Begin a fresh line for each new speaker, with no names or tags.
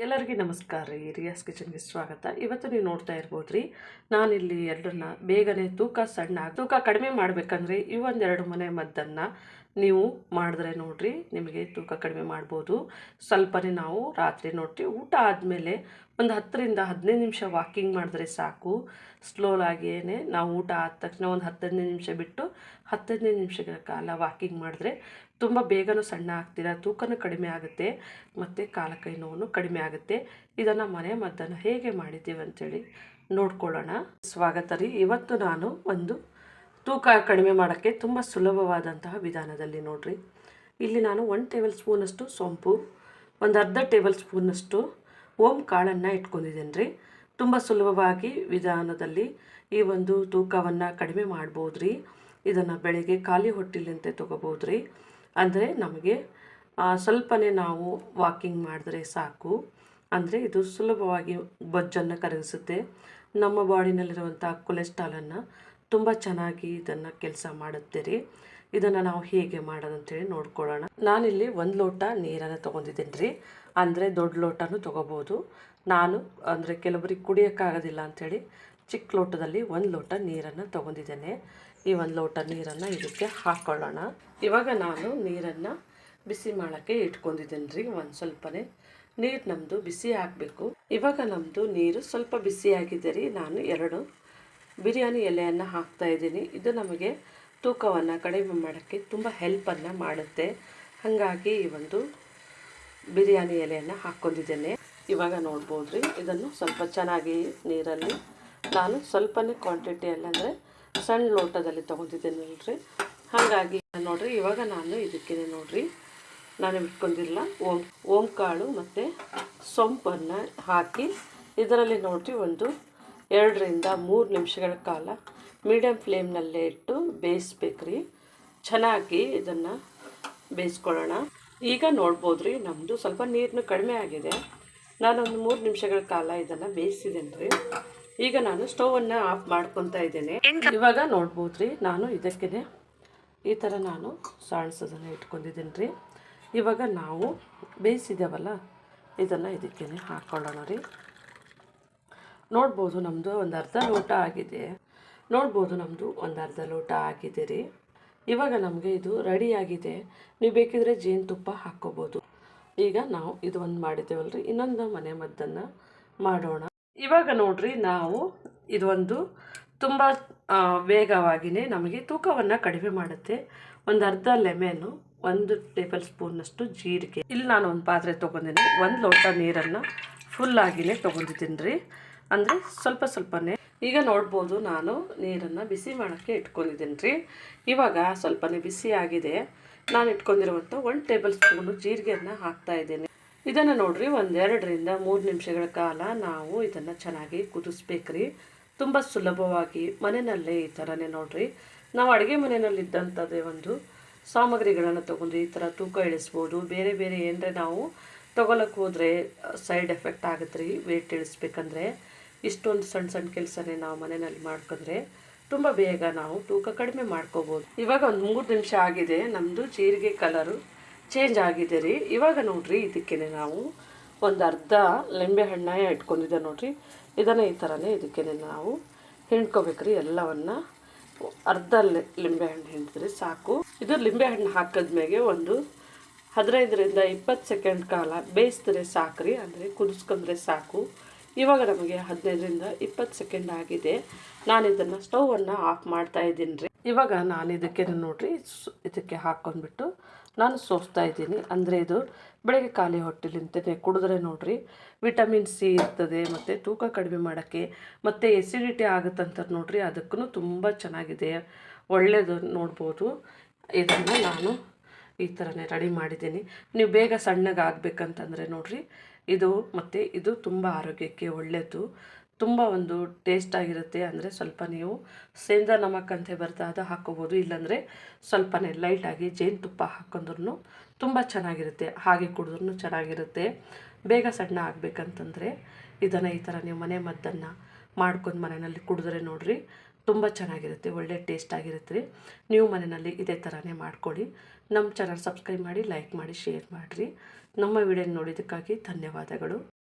ಎಲ್ಲರಿಗೂ ನಮಸ್ಕಾರ ರೀ. ರಿಯಾಸ್ ಕಿಚನ್ಗೆ ಸ್ವಾಗತ. ಇವತ್ತು ನೀವು ನೋಡ್ತಾ ಇರ್ಬೋದು ರೀ ನಾನಿಲ್ಲಿ ಎರಡನ್ನ ಬೇಗನೆ ತೂಕ ಸಣ್ಣ, ತೂಕ ಕಡಿಮೆ ಮಾಡಬೇಕಂದ್ರೆ ಈ ಒಂದೆರಡು ಮನೆ ಮದ್ದನ್ನು ನೀವು ಮಾಡಿದ್ರೆ ನೋಡ್ರಿ, ನಿಮಗೆ ತೂಕ ಕಡಿಮೆ ಮಾಡ್ಬೋದು. ಸ್ವಲ್ಪನೇ ನಾವು ರಾತ್ರಿ ನೋಡ್ರಿ ಊಟ ಆದಮೇಲೆ ಒಂದು ಹತ್ತರಿಂದ ಹದಿನೈದು ನಿಮಿಷ ವಾಕಿಂಗ್ ಮಾಡಿದ್ರೆ ಸಾಕು. ಸ್ಲೋಲಾಗಿಯೇ ನಾವು ಊಟ ಆದ ತಕ್ಷಣ ಒಂದು ಹತ್ತೈದು ನಿಮಿಷ ಬಿಟ್ಟು ಹತ್ತೈದು ನಿಮಿಷಗಳ ಕಾಲ ವಾಕಿಂಗ್ ಮಾಡಿದ್ರೆ ತುಂಬ ಬೇಗನೂ ಸಣ್ಣ ಆಗ್ತೀರಾ? ತೂಕನೂ ಕಡಿಮೆ ಆಗುತ್ತೆ. ಮತ್ತು ಕಾಲ ಕೈ ನೋವು ಕಡಿಮೆ ಆಗುತ್ತೆ. ಇದನ್ನು ಮನೆ ಮದ್ದನ್ನು ಹೇಗೆ ಮಾಡಿದ್ದೀವಿ ಅಂಥೇಳಿ ನೋಡ್ಕೊಳ್ಳೋಣ. ಸ್ವಾಗತ ರೀ. ಇವತ್ತು ನಾನು ಒಂದು ತೂಕ ಕಡಿಮೆ ಮಾಡೋಕ್ಕೆ ತುಂಬ ಸುಲಭವಾದಂತಹ ವಿಧಾನದಲ್ಲಿ ನೋಡಿರಿ. ಇಲ್ಲಿ ನಾನು ಒನ್ ಟೇಬಲ್ ಸ್ಪೂನಷ್ಟು ಸೋಂಪು, ಒಂದು ಅರ್ಧ ಟೇಬಲ್ ಸ್ಪೂನಷ್ಟು ಓಂ ಕಾಳನ್ನು ಇಟ್ಕೊಂಡಿದ್ದೀನಿ ರೀ ತುಂಬ ಸುಲಭವಾಗಿ ವಿಧಾನದಲ್ಲಿ ಈ ಒಂದು ತೂಕವನ್ನು ಕಡಿಮೆ ಮಾಡ್ಬೋದು ರೀ ಇದನ್ನು ಬೆಳಗ್ಗೆ ಖಾಲಿ ಹೊಟ್ಟಿಲಿಂತೆ ತೊಗೋಬೋದು ರೀ ಅಂದರೆ ನಮಗೆ ಸ್ವಲ್ಪನೇ ನಾವು ವಾಕಿಂಗ್ ಮಾಡಿದ್ರೆ ಸಾಕು. ಅಂದರೆ ಇದು ಸುಲಭವಾಗಿ ಬೊಜ್ಜನ್ನು ಕರಗಿಸುತ್ತೆ. ನಮ್ಮ ಬಾಡಿನಲ್ಲಿರುವಂಥ ಕೊಲೆಸ್ಟ್ರಾಲನ್ನು ತುಂಬ ಚೆನ್ನಾಗಿ ಇದನ್ನು ಕೆಲಸ ಮಾಡುತ್ತೆ ರೀ. ಇದನ್ನು ನಾವು ಹೇಗೆ ಮಾಡೋದು ಮಾಡೋದಂತೇಳಿ ನೋಡ್ಕೊಳ್ಳೋಣ. ನಾನಿಲ್ಲಿ ಒಂದು ಲೋಟ ನೀರನ್ನು ತೊಗೊಂಡಿದ್ದೀನಿ ರೀ ಅಂದರೆ ದೊಡ್ಡ ಲೋಟನೂ ತೊಗೋಬೋದು. ನಾನು, ಅಂದರೆ ಕೆಲವರಿಗೆ ಕುಡಿಯೋಕ್ಕಾಗೋದಿಲ್ಲ ಅಂಥೇಳಿ ಚಿಕ್ಕ ಲೋಟದಲ್ಲಿ ಒಂದು ಲೋಟ ನೀರನ್ನು ತೊಗೊಂಡಿದ್ದೇನೆ. ಈ ಒಂದು ಲೋಟ ನೀರನ್ನು ಇದಕ್ಕೆ ಹಾಕ್ಕೊಳ್ಳೋಣ ಇವಾಗ ನಾನು ನೀರನ್ನು ಬಿಸಿ ಮಾಡೋಕ್ಕೆ ಇಟ್ಕೊಂಡಿದ್ದೀನಿ ರೀ ಒಂದು ಸ್ವಲ್ಪನೇ. ನೀರು ನಮ್ಮದು ಬಿಸಿ ಹಾಕಬೇಕು ಇವಾಗ ನಮ್ಮದು ನೀರು ಸ್ವಲ್ಪ ಬಿಸಿಯಾಗಿದೆ ರೀ. ನಾನು ಎರಡು ಬಿರಿಯಾನಿ ಎಲೆಯನ್ನು ಹಾಕ್ತಾ ಇದ್ದೀನಿ. ಇದು ನಮಗೆ ತೂಕವನ್ನು ಕಡಿಮೆ ಮಾಡೋಕ್ಕೆ ತುಂಬ ಹೆಲ್ಪನ್ನು ಮಾಡುತ್ತೆ. ಹಾಗಾಗಿ ಈ ಒಂದು ಬಿರಿಯಾನಿ ಎಲೆಯನ್ನು ಹಾಕ್ಕೊಂಡಿದ್ದೇನೆ. ಇವಾಗ ನೋಡ್ಬೋದು ರೀ ಇದನ್ನು ಸ್ವಲ್ಪ ಚೆನ್ನಾಗಿ ನೀರಲ್ಲಿ ನಾನು ಸ್ವಲ್ಪನೇ ಕ್ವಾಂಟಿಟಿಯಲ್ಲಿ ಅಂದರೆ ಸಣ್ಣ ಲೋಟದಲ್ಲಿ ತೊಗೊಂಡಿದ್ದೇನೆ ನೋಡ್ರಿ ಹಾಗಾಗಿ ನೋಡಿರಿ, ಇವಾಗ ನಾನು ಇದಕ್ಕೆ ನೋಡಿರಿ. ನಾನು ಇಟ್ಕೊಂಡಿಲ್ಲ, ಓಂ ಓಂ ಕಾಳು ಮತ್ತು ಸೊಂಪನ್ನು ಹಾಕಿ ಇದರಲ್ಲಿ ನೋಡಿರಿ ಒಂದು ಎರಡರಿಂದ ಮೂರು ನಿಮಿಷಗಳ ಕಾಲ ಮೀಡಿಯಮ್ ಫ್ಲೇಮ್ನಲ್ಲೇ ಇಟ್ಟು ಬೇಯಿಸ್ಬೇಕು ರೀ ಚೆನ್ನಾಗಿ ಇದನ್ನು ಬೇಯಿಸ್ಕೊಳ್ಳೋಣ. ಈಗ ನೋಡ್ಬೋದು ರೀ ನಮ್ಮದು ಸ್ವಲ್ಪ ನೀರನ್ನು ಕಡಿಮೆ ಆಗಿದೆ. ನಾನೊಂದು ಮೂರು ನಿಮಿಷಗಳ ಕಾಲ ಇದನ್ನು ಬೇಯಿಸಿದ್ದೇನೆ ರೀ ಈಗ ನಾನು ಸ್ಟೌವನ್ನು ಆಫ್ ಮಾಡ್ಕೊತಾ ಇದ್ದೇನೆ. ಇವಾಗ ನೋಡ್ಬೋದು ರೀ ನಾನು ಇದಕ್ಕೇ ಈ ಥರ ನಾನು ಸಾಣಿಸೋದನ್ನು ಇಟ್ಕೊಂಡಿದ್ದೀನಿ ರೀ ಇವಾಗ ನಾವು ಬೇಯಿಸಿದ್ದೇವಲ್ಲ ಇದನ್ನು ಇದಕ್ಕೇ ಹಾಕ್ಕೊಳ್ಳೋಣ ರೀ. ನೋಡ್ಬೋದು ನಮ್ಮದು ಒಂದು ಅರ್ಧ ಲೋಟ ಆಗಿದೆ. ನೋಡ್ಬೋದು ನಮ್ಮದು ಒಂದು ಅರ್ಧ ಲೋಟ ಆಗಿದೆ ರೀ ಇವಾಗ ನಮಗೆ ಇದು ರೆಡಿ ಆಗಿದೆ ನೀವು ಬೇಕಿದ್ರೆ ಜೇನುತುಪ್ಪ ಹಾಕ್ಕೋಬೋದು. ಈಗ ನಾವು ಇದು ಒಂದು ಮಾಡಿದ್ದೇವಲ್ಲ ರೀ ಇನ್ನೊಂದು ಮನೆ ಮದ್ದನ್ನು ಮಾಡೋಣ. ಇವಾಗ ನೋಡ್ರಿ ನಾವು ಇದೊಂದು ತುಂಬ ವೇಗವಾಗಿಯೇ ನಮಗೆ ತೂಕವನ್ನು ಕಡಿಮೆ ಮಾಡುತ್ತೆ. ಒಂದು ಅರ್ಧ ಲೆಮೆನು ಒಂದು ಟೇಬಲ್ ಸ್ಪೂನಷ್ಟು ಜೀರಿಗೆ. ಇಲ್ಲಿ ನಾನು ಒಂದು ಪಾತ್ರೆ ತೊಗೊಂಡಿನಿ. ಒಂದು ಲೋಟ ನೀರನ್ನು ಫುಲ್ಲಾಗಿಯೇ ತೊಗೊಂಡಿದ್ದೀನಿ ರೀ. ಅಂದರೆ ಸ್ವಲ್ಪ ಸ್ವಲ್ಪನೇ. ಈಗ ನೋಡ್ಬೋದು ನಾನು ನೀರನ್ನು ಬಿಸಿ ಮಾಡೋಕ್ಕೆ ಇಟ್ಕೊಂಡಿದ್ದೀನಿ ರೀ. ಇವಾಗ ಸ್ವಲ್ಪನೇ ಬಿಸಿ ಆಗಿದೆ. ನಾನು ಇಟ್ಕೊಂಡಿರುವಂಥ ಒಂದು ಟೇಬಲ್ ಸ್ಪೂನು ಜೀರಿಗೆಯನ್ನು ಹಾಕ್ತಾ ಇದ್ದೀನಿ. ಇದನ್ನು ನೋಡ್ರಿ, ಒಂದೆರಡರಿಂದ ಮೂರು ನಿಮಿಷಗಳ ಕಾಲ ನಾವು ಇದನ್ನು ಚೆನ್ನಾಗಿ ಕುದಿಸ್ಬೇಕ್ರಿ ತುಂಬ ಸುಲಭವಾಗಿ ಮನೆಯಲ್ಲೇ ಈ ಥರನೇ ನೋಡ್ರಿ. ನಾವು ಅಡುಗೆ ಮನೆಯಲ್ಲಿದ್ದಂಥದ್ದೇ ಒಂದು ಸಾಮಗ್ರಿಗಳನ್ನು ತೊಗೊಂಡು ಈ ಥರ ತೂಕ ಇಳಿಸ್ಬೋದು. ಬೇರೆ ಬೇರೆ ಏನರೆ ನಾವು ತೊಗೊಳಕ್ಕೆ ಹೋದರೆ ಸೈಡ್ ಎಫೆಕ್ಟ್ ಆಗುತ್ತೆ ರೀ ವೇಟ್ ಇಳಿಸ್ಬೇಕಂದ್ರೆ. ಇಷ್ಟೊಂದು ಸಣ್ಣ ಸಣ್ಣ ಕೆಲಸನೇ ನಾವು ಮನೆಯಲ್ಲಿ ಮಾಡ್ಕೊಂಡ್ರೆ ತುಂಬ ಬೇಗ ನಾವು ತೂಕ ಕಡಿಮೆ ಮಾಡ್ಕೋಬೋದು. ಇವಾಗ ಒಂದು ಮೂರು ನಿಮಿಷ ಆಗಿದೆ ನಮ್ಮದು ಜೀರಿಗೆ ಕಲರು ಚೇಂಜ್ ಆಗಿದೆ ರೀ. ಇವಾಗ ನೋಡ್ರಿ ಇದಕ್ಕೆ ನಾವು ಒಂದು ಅರ್ಧ ಲಿಂಬೆ ಹಣ್ಣ ಇಟ್ಕೊಂಡಿದ್ದೆ ನೋಡ್ರಿ. ಇದನ್ನು ಈ ಥರನೇ ಇದಕ್ಕೆ ನಾವು ಹಿಂಡ್ಕೋಬೇಕ್ರಿ ಎಲ್ಲವನ್ನು. ಅರ್ಧ ಲಿಂಬೆ ಹಣ್ಣು ಹಿಂಡಿದ್ರೆ ಸಾಕು. ಇದು ಲಿಂಬೆಹಣ್ಣು ಹಾಕಿದ್ಮೇಲೆ ಒಂದು ಹದಿನೈದರಿಂದ ಇಪ್ಪತ್ತು ಸೆಕೆಂಡ್ ಕಾಲ ಬೇಯಿಸಿದ್ರೆ ಸಾಕ್ರಿ ಅಂದರೆ ಕುದಿಸ್ಕೊಂಡ್ರೆ ಸಾಕು. ಇವಾಗ ನಮಗೆ ಹದಿನೈದರಿಂದ ಇಪ್ಪತ್ತು ಸೆಕೆಂಡ್ ಆಗಿದೆ. ನಾನು ಇದನ್ನು ಸ್ಟೌವನ್ನು ಆಫ್ ಮಾಡ್ತಾ ಇದ್ದೀನಿ ರೀ. ಇವಾಗ ನಾನು ಇದಕ್ಕೆ ನೋಡಿರಿ ಇದಕ್ಕೆ ಹಾಕ್ಕೊಂಡ್ಬಿಟ್ಟು ನಾನು ಸೋಸ್ತಾ ಇದ್ದೀನಿ. ಅಂದರೆ ಇದು ಬೆಳಗ್ಗೆ ಖಾಲಿ ಹೊಟ್ಟೆಲಿಂತಲೇ ಕುಡಿದ್ರೆ ನೋಡಿರಿ ವಿಟಮಿನ್ ಸಿ ಇರ್ತದೆ, ಮತ್ತು ತೂಕ ಕಡಿಮೆ ಮಾಡೋಕ್ಕೆ, ಮತ್ತು ಎಸಿಡಿಟಿ ಆಗುತ್ತಂತ ನೋಡಿರಿ ಅದಕ್ಕೂ ತುಂಬ ಚೆನ್ನಾಗಿದೆ. ಒಳ್ಳೆಯದು ನೋಡ್ಬೋದು. ಇದನ್ನು ನಾನು ಈ ಥರನೇ ರೆಡಿ ಮಾಡಿದ್ದೀನಿ. ನೀವು ಬೇಗ ಸಣ್ಣಗೆ ಆಗಬೇಕಂತಂದರೆ ನೋಡ್ರಿ ಇದು ಮತ್ತು ಇದು ತುಂಬ ಆರೋಗ್ಯಕ್ಕೆ ಒಳ್ಳೆಯದು ತುಂಬ ಒಂದು ಟೇಸ್ಟ್ ಆಗಿರುತ್ತೆ ಅಂದರೆ ಸ್ವಲ್ಪ ನೀವು ಸೇಂದ್ರ ನಮಕ್ ಅಂತ ಬರ್ತಾ ಅದು ಹಾಕ್ಕೋಬೋದು ಇಲ್ಲಾಂದರೆ ಸ್ವಲ್ಪನೇ ಲೈಟಾಗಿ ಜೇನುತುಪ್ಪ ಹಾಕೊಂಡ್ರೂ ತುಂಬ ಚೆನ್ನಾಗಿರುತ್ತೆ. ಹಾಗೆ ಕುಡಿದ್ರೂ ಚೆನ್ನಾಗಿರುತ್ತೆ. ಬೇಗ ಸಣ್ಣ ಆಗಬೇಕಂತಂದರೆ ಇದನ್ನು ಈ ಥರ ನೀವು ಮನೆ ಮದ್ದನ್ನು ಮಾಡ್ಕೊಂಡು ಮನೆಯಲ್ಲಿ ಕುಡಿದ್ರೆ ನೋಡ್ರಿ. ತುಂಬ ಚೆನ್ನಾಗಿರುತ್ತೆ, ಒಳ್ಳೆ ಟೇಸ್ಟ್ ಆಗಿರುತ್ತೆ ರೀ. ನೀವು ಮನೆಯಲ್ಲಿ ಇದೇ ಥರನೇ ಮಾಡ್ಕೊಳ್ಳಿ. ನಮ್ಮ ಚಾನಲ್ ಸಬ್ಸ್ಕ್ರೈಬ್ ಮಾಡಿ, ಲೈಕ್ ಮಾಡಿ, ಶೇರ್ ಮಾಡಿರಿ. ನಮ್ಮ ವಿಡಿಯೋ ನೋಡಿದ್ದಕ್ಕಾಗಿ ಧನ್ಯವಾದಗಳು.